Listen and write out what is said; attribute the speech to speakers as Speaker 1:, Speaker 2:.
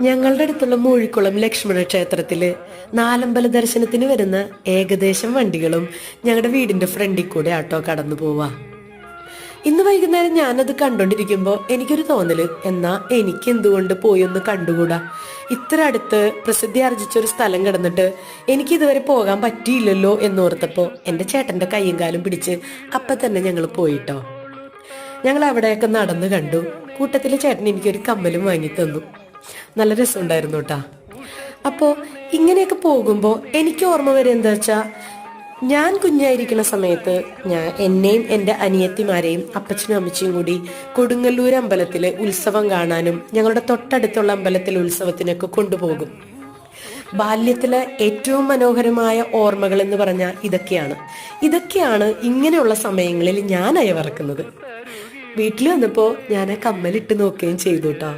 Speaker 1: ഞങ്ങളുടെ അടുത്തുള്ള മൂഴിക്കുളം ലക്ഷ്മണ ക്ഷേത്രത്തിൽ നാലമ്പല ദർശനത്തിന് വരുന്ന ഏകദേശം വണ്ടികളും ഞങ്ങളുടെ വീടിന്റെ ഫ്രണ്ടിൽ കൂടെ ആട്ടോ കടന്നു പോവാ. ഇന്ന് വൈകുന്നേരം ഞാനത് കണ്ടോണ്ടിരിക്കുമ്പോ എനിക്കൊരു തോന്നൽ. എന്നാ എനിക്ക് എന്തുകൊണ്ട് പോയി ഒന്ന് കണ്ടുകൂടാ? ഇത്ര അടുത്ത് പ്രസിദ്ധി ആർജിച്ച ഒരു സ്ഥലം കിടന്നിട്ട് എനിക്ക് ഇതുവരെ പോകാൻ പറ്റിയില്ലല്ലോ എന്നോർത്തപ്പോ എന്റെ ചേട്ടന്റെ കൈയും കാലും പിടിച്ച് അപ്പൊ തന്നെ ഞങ്ങൾ പോയിട്ടോ. ഞങ്ങൾ അവിടെയൊക്കെ നടന്നു കണ്ടു. കൂട്ടത്തിലെ ചേട്ടൻ എനിക്കൊരു കമ്മലും വാങ്ങി തന്നു. നല്ല രസമുണ്ടായിരുന്നു കേട്ടാ അപ്പോൾ ഇങ്ങനെയൊക്കെ പോകുമ്പോൾ എനിക്ക് ഓർമ്മ വരെ എന്താ വെച്ചാൽ ഞാൻ കുഞ്ഞായിരിക്കുന്ന സമയത്ത് ഞാൻ എന്നെയും എന്റെ അനിയത്തിമാരെയും അപ്പച്ചനും അമ്മച്ചിയും കൂടി കൊടുങ്ങല്ലൂർ അമ്പലത്തിലെ ഉത്സവം കാണാനും ഞങ്ങളുടെ തൊട്ടടുത്തുള്ള അമ്പലത്തിലെ ഉത്സവത്തിനൊക്കെ കൊണ്ടുപോകും. ബാല്യത്തിലെ ഏറ്റവും മനോഹരമായ ഓർമ്മകൾ എന്ന് പറഞ്ഞാൽ ഇതൊക്കെയാണ്. ഇതൊക്കെയാണ് ഇങ്ങനെയുള്ള സമയങ്ങളിൽ ഞാൻ അയവറക്കുന്നത് വീട്ടിൽ വന്നപ്പോൾ ഞാൻ കമ്മലിട്ട് നോക്കുകയും ചെയ്തു കേട്ടോ